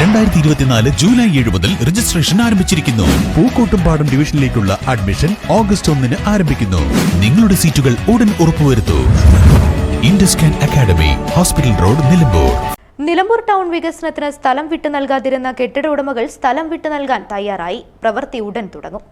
രണ്ടായിരത്തി ഇരുപത്തിനാല് ജൂലൈ ഏഴ് മുതൽ രജിസ്ട്രേഷൻ ആരംഭിച്ചിരിക്കുന്നു. പൂക്കോട്ടുംപാടം ഡിവിഷനിലേക്കുള്ള അഡ്മിഷൻ ഓഗസ്റ്റ് ഒന്നിന് ആരംഭിക്കുന്നു. നിങ്ങളുടെ സീറ്റുകൾ ഉടൻ ഉറപ്പുവരുത്തൂ. Induscan academy hospital road Nilambur. Nilambur town വികസനത്തിന് സ്ഥലം വിട്ടു നൽകാതിരുന്ന കെട്ടിട ഉടമകൾ സ്ഥലം വിട്ടു നൽകാൻ തയ്യാറായി. പ്രവൃത്തി ഉടൻ തുടങ്ങും.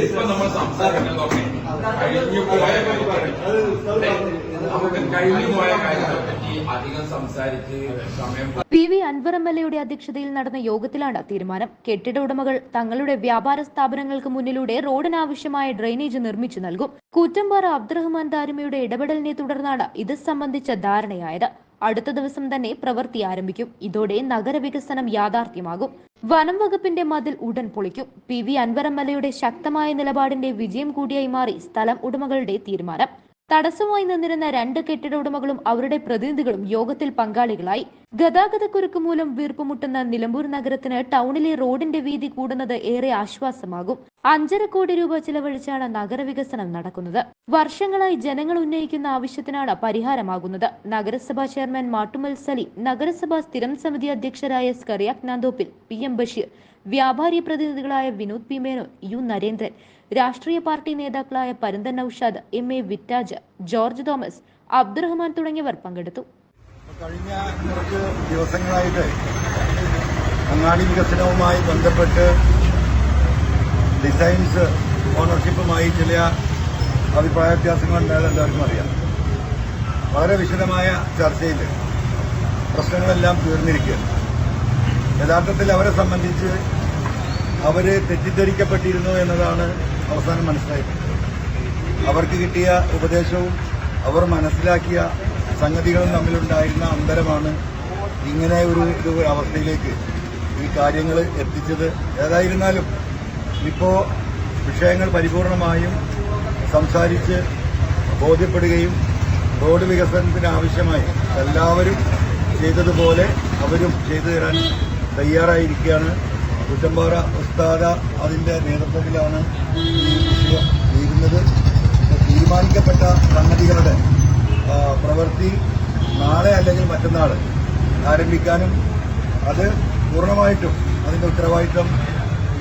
ഇപ്പൊ നമ്മൾ സംസാരിക്കുന്നതൊക്കെ കഴിഞ്ഞു പോയ നമുക്ക് കഴിഞ്ഞു പോയ പറ്റി അധികം സംസാരിച്ച് സമയം P V Anvar M L എയുടെ അധ്യക്ഷതയിൽ നടന്ന യോഗത്തിലാണ് തീരുമാനം. കെട്ടിട ഉടമകൾ തങ്ങളുടെ വ്യാപാര സ്ഥാപനങ്ങൾക്ക് മുന്നിലൂടെ റോഡിനാവശ്യമായ ഡ്രെയിനേജ് നിർമ്മിച്ചു നൽകും. കൂറ്റമ്പാറ അബ്ദുറഹ്മാൻ ദാരിമയുടെ ഇടപെടലിനെ തുടർന്നാണ് ഇത് സംബന്ധിച്ച ധാരണയായത്. അടുത്ത ദിവസം തന്നെ പ്രവൃത്തി ആരംഭിക്കും. ഇതോടെ നഗരവികസനം യാഥാർത്ഥ്യമാകും. വനം വകുപ്പിന്റെ മതിൽ ഉടൻ പൊളിക്കും. P V Anvar M L എയുടെ ശക്തമായ നിലപാടിന്റെ വിജയം കൂടിയായി മാറി സ്ഥലം ഉടമകളുടെ തീരുമാനം. തടസ്സമായി നിന്നിരുന്ന രണ്ട് കെട്ടിട ഉടമകളും അവരുടെ പ്രതിനിധികളും യോഗത്തിൽ പങ്കാളികളായി. ഗതാഗതക്കുരുക്ക് മൂലം വീർപ്പുമുട്ടുന്ന നിലമ്പൂർ നഗരത്തിന് ടൗണിലെ റോഡിന്റെ വീതി കൂടുന്നത് ഏറെ ആശ്വാസമാകും. അഞ്ചര കോടി രൂപ ചിലവഴിച്ചാണ് നഗരവികസനം നടക്കുന്നത്. വർഷങ്ങളായി ജനങ്ങൾ ഉന്നയിക്കുന്ന ആവശ്യത്തിനാണ് പരിഹാരമാകുന്നത്. നഗരസഭാ ചെയർമാൻ മാട്ടുമൽ സലി നഗരസഭാ സ്ഥിരം സമിതി അധ്യക്ഷരായ സ്കറിയാക് നാന്തോപ്പിൽ പി എം ബഷീർ വ്യാപാരി പ്രതിനിധികളായ വിനോദ് പി മേനോൻ യു നരേന്ദ്രൻ രാഷ്ട്രീയ പാർട്ടി നേതാക്കളായ പരന്തൻ നൌഷാദ് എം എ വിറ്റാജ് ജോർജ് തോമസ് അബ്ദുറഹ്മാൻ തുടങ്ങിയവർ പങ്കെടുത്തു. കഴിഞ്ഞ കുറച്ച് ദിവസങ്ങളായിട്ട് അങ്ങാടി വികസനവുമായി ബന്ധപ്പെട്ട് ഡിസൈൻസ് ഓണർഷിപ്പുമായി ചില അഭിപ്രായ വ്യത്യാസങ്ങൾ എല്ലാവർക്കും അറിയാം. വളരെ വിശദമായ ചർച്ചയിൽ പ്രശ്നങ്ങളെല്ലാം തീർന്നിരിക്കുകയാണ്. യഥാർത്ഥത്തിൽ അവരെ സംബന്ധിച്ച് അവർ തെറ്റിദ്ധരിക്കപ്പെട്ടിരുന്നു എന്നതാണ് അവസാനം മനസ്സിലായത്. അവർക്ക് കിട്ടിയ ഉപദേശവും അവർ മനസ്സിലാക്കിയ സംഗതികളും തമ്മിലുണ്ടായിരുന്ന അന്തരമാണ് ഇങ്ങനെ ഒരു ഒരു അവസ്ഥയിലേക്ക് ഈ കാര്യങ്ങൾ എത്തിച്ചത്. ഏതായിരുന്നാലും ഇപ്പോൾ വിഷയങ്ങൾ പരിപൂർണമായും സംസാരിച്ച് ബോധ്യപ്പെടുകയും റോഡ് വികസനത്തിന് ആവശ്യമായി എല്ലാവരും ചെയ്തതുപോലെ അവരും ചെയ്തു തരാൻ തയ്യാറായിരിക്കുകയാണ്. കുറ്റമ്പാറ ഉസ്താദ അതിന്റെ നേതൃത്വത്തിലാണ് ഈ വിഷയം നീങ്ങുന്നത്. തീരുമാനിക്കപ്പെട്ട സംഗതികളുടെ പ്രവൃത്തി നാളെ അല്ലെങ്കിൽ മറ്റന്നാൾ ആരംഭിക്കാനും അത് പൂർണമായിട്ടും അതിന്റെ ഉത്തരവാദിത്വം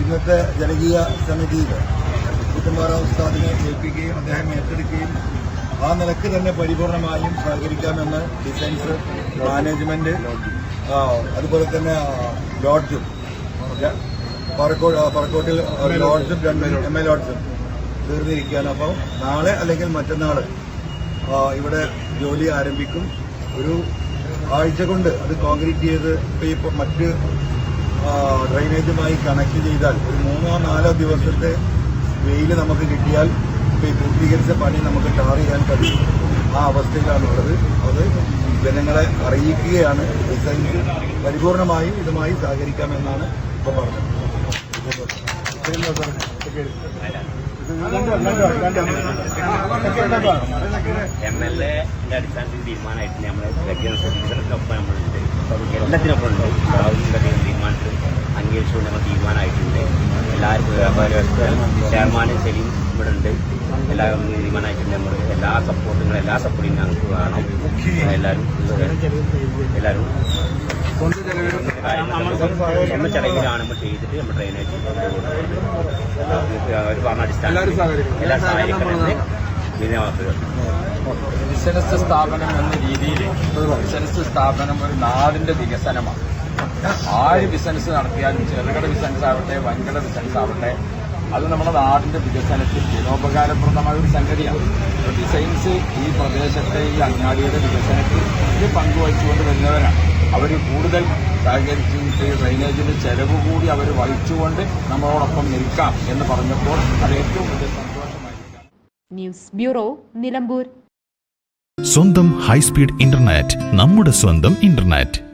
ഇന്നത്തെ ജനകീയ സമിതിയിൽ കുറ്റമ്പാറ ഉസ്താദിനെ ഏൽപ്പിക്കുകയും അദ്ദേഹം ഏറ്റെടുക്കുകയും ആ നിലയ്ക്ക് തന്നെ പരിപൂർണമായും സഹകരിക്കാമെന്ന് ഡിഫൻസ് മാനേജ്മെന്റ് അതുപോലെ തന്നെ ലോഡ്ജും പറക്കോട് പറക്കോട്ടിൽ ലോഡ്ജും രണ്ട് എം എൽ ലോഡ്ജും തീർന്നിരിക്കുകയാണ്. അപ്പോൾ നാളെ അല്ലെങ്കിൽ മറ്റന്നാൾ ഇവിടെ ജോലി ആരംഭിക്കും. ഒരു ആഴ്ച കൊണ്ട് അത് കോൺക്രീറ്റ് ചെയ്ത് ഇപ്പോൾ മറ്റ് ഡ്രൈനേജുമായി കണക്ട് ചെയ്താൽ ഒരു മൂന്നോ നാലോ ദിവസത്തെ വെയിൽ നമുക്ക് കിട്ടിയാൽ ഇപ്പോൾ ഈ പൂർത്തീകരിച്ച പണി നമുക്ക് ടാർ ചെയ്യാൻ കഴിയും. ആ അവസ്ഥയിലാണുള്ളത്. അത് ജനങ്ങളെ അറിയിക്കുകയാണ്. ഡിസൈനിൽ പരിപൂർണമായും ഇതുമായി സഹകരിക്കാമെന്നാണ് ഇപ്പോൾ പറഞ്ഞത് എം എൽ എന്റെ അടിസ്ഥാനത്തിൽ തീരുമാനമായിട്ട് നമ്മൾ വികസനത്തിനൊപ്പം നമ്മളുണ്ട് എല്ലാത്തിനൊപ്പം ഉണ്ട്. റാവുവിന്റെ തീരുമാനത്തിൽ അംഗീകരിച്ചുകൊണ്ട് നമ്മൾ തീരുമാനമായിട്ടുണ്ട്. എല്ലാവരും ചെയർമാനും സലീം ഇവിടെ ഉണ്ട്. എല്ലാവരും തീരുമാനമായിട്ടുണ്ട് നമ്മൾ എല്ലാ സപ്പോർട്ടുകളും എല്ലാ സപ്പോർട്ടും ഞങ്ങൾക്ക് വേണം. എല്ലാവരും എല്ലാവരും നമ്മൾ ചടങ്ങിലാണ് നമ്മൾ ചെയ്തിട്ട് നമ്മൾ ഡ്രെയിനേജ് അവർ പറഞ്ഞ അടിസ്ഥാനം വിനയമാക്കുക ബിസിനസ് സ്ഥാപനം എന്ന രീതിയിൽ ബിസിനസ് സ്ഥാപനം ഒരു നാടിന്റെ വികസനമാണ്. ആര് ബിസിനസ് നടത്തിയാലും ചെറുകിട ബിസിനസ് ആവട്ടെ വൻകിട ബിസിനസ് ആവട്ടെ അത് നമ്മുടെ നാടിന്റെ വികസനത്തിൽ ജനോപകാരപ്രദമായ ഒരു സംഗതിയാണ്. ഡിസൈൻസ് ഈ പ്രദേശത്തെ ഈ അങ്ങാടിയുടെ വികസനത്തിൽ ഇത് പങ്കുവച്ചുകൊണ്ട് വരുന്നവരാണ്. അവർ കൂടുതൽ സഹകരിച്ചിട്ട് ഡ്രൈനേജിന്റെ ചെലവ് കൂടി അവർ വഹിച്ചുകൊണ്ട് നമ്മളോടൊപ്പം നിൽക്കാം എന്ന് പറഞ്ഞപ്പോൾ അത് ഏറ്റവും വലിയ സന്തോഷമായിരിക്കാം. News bureau Nilambur. സ്വന്തം ഹൈസ്പീഡ് ഇന്റർനെറ്റ് നമ്മുടെ സ്വന്തം ഇന്റർനെറ്റ്.